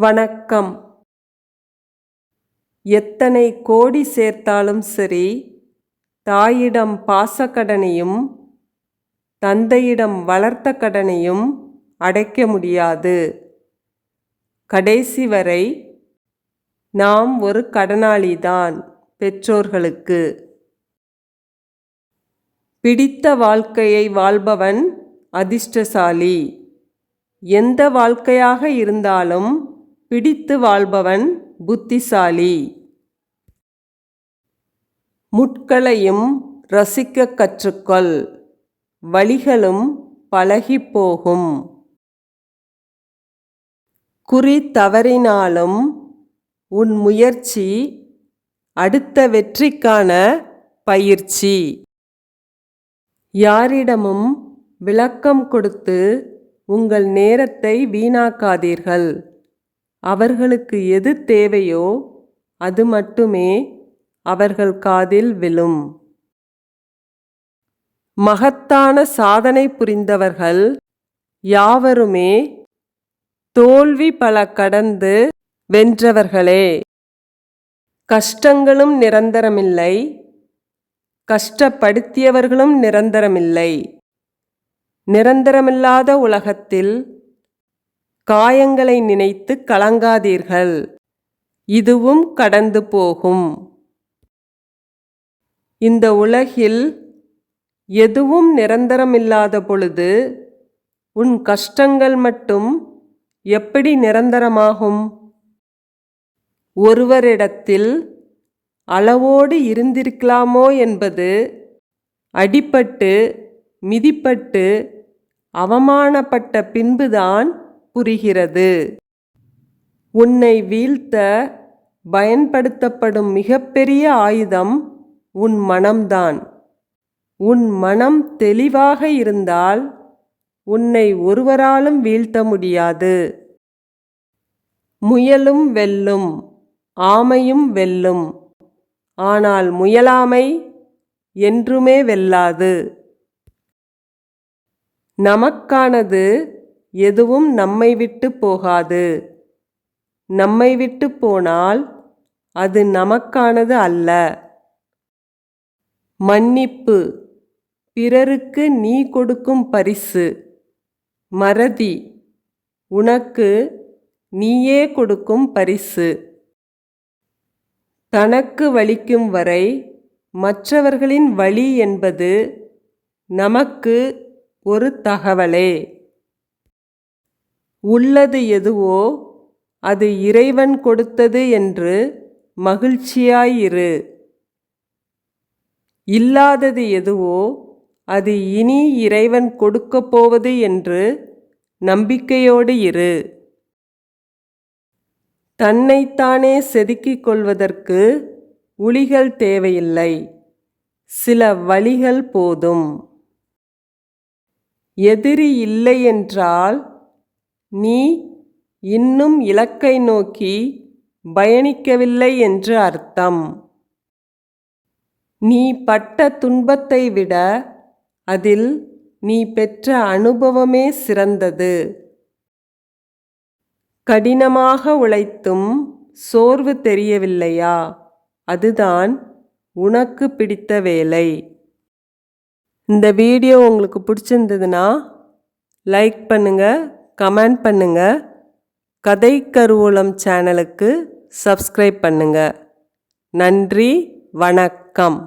வணக்கம். எத்தனை கோடி சேர்த்தாலும் சரி தாயிடம் பாசக்கடனையும் தந்தையிடம் வளர்த்த கடனையும் அடைக்க முடியாது. கடைசி வரை நாம் ஒரு கடனாளிதான் பெற்றோர்களுக்கு. பிடித்த வாழ்க்கையை வாழ்பவன் அதிர்ஷ்டசாலி. எந்த வாழ்க்கையாக இருந்தாலும் பிடித்து வாழ்பவன் புத்திசாலி. முட்களையும் ரசிக்க கற்றுக்கொள். வழிகளும் பழகிப்போகும். குறி தவறினாலும் உன் முயற்சி அடுத்த வெற்றிக்கான பயிற்சி. யாரிடமும் விளக்கம் கொடுத்து உங்கள் நேரத்தை வீணாக்காதீர்கள். அவர்களுக்கு எது தேவையோ அது மட்டுமே அவர்கள் காதில் விழும். மகத்தான சாதனை புரிந்தவர்கள் யாவருமே தோல்வி பல கடந்து வென்றவர்களே. கஷ்டங்களும் நிரந்தரமில்லை. கஷ்டப்படுத்தியவர்களும் நிரந்தரமில்லை. நிரந்தரமில்லாத உலகத்தில் காயங்களை நினைத்து கலங்காதீர்கள். இதுவும் கடந்து போகும். இந்த உலகில் எதுவும் நிரந்தரமில்லாத பொழுது உன் கஷ்டங்கள் மட்டும் எப்படி நிரந்தரமாகும்? ஒருவரிடத்தில் அளவோடு இருந்திருக்கலாமோ என்பது அடிபட்டு மிதிப்பட்டு அவமானப்பட்ட பின்புதான் புரிகிறது. உன்னை வீழ்த்த பயன்படுத்தப்படும் மிகப்பெரிய ஆயுதம் உன் மனம்தான். உன் மனம் தெளிவாக இருந்தால் உன்னை ஒருவராலும் வீழ்த்த முடியாது. முயலும் வெல்லும் ஆமையும் வெல்லும். ஆனால் முயலாமை என்றுமே வெல்லாது. நமக்கானது எதுவும் நம்மை விட்டு போகாது. நம்மை விட்டு போனால் அது நமக்கானது அல்ல. மன்னிப்பு. பிறருக்கு நீ கொடுக்கும் பரிசு. மறதி. உனக்கு நீயே கொடுக்கும் பரிசு. தனக்கு வலிக்கும் வரை மற்றவர்களின் வழி என்பது நமக்கு ஒரு தகவலே. உள்ளது எதுவோ அது இறைவன் கொடுத்தது என்று மகிழ்ச்சியாயிரு. இல்லாதது எதுவோ அது இனி இறைவன் கொடுக்கப் போவது என்று நம்பிக்கையோடு இரு. தன்னைத்தானே செதுக்கிக் கொள்வதற்கு உளிகள் தேவையில்லை. சில வழிகள் போதும். எதிரி இல்லை என்றால் நீ இன்னும் இலக்கை நோக்கி பயணிக்கவில்லை என்று அர்த்தம். நீ பட்ட துன்பத்தை விட அதில் நீ பெற்ற அனுபவமே சிறந்தது. கடினமாக உழைத்தும் சோர்வு தெரியவில்லையா? அதுதான் உனக்கு பிடித்த வேலை. இந்த வீடியோ உங்களுக்கு பிடிச்சிருந்ததுன்னா லைக் பண்ணுங்கள் கமெண்ட் பண்ணுங்கள் கதை கருவூலம் சேனலுக்கு சப்ஸ்கிரைப் பண்ணுங்கள் நன்றி வணக்கம்.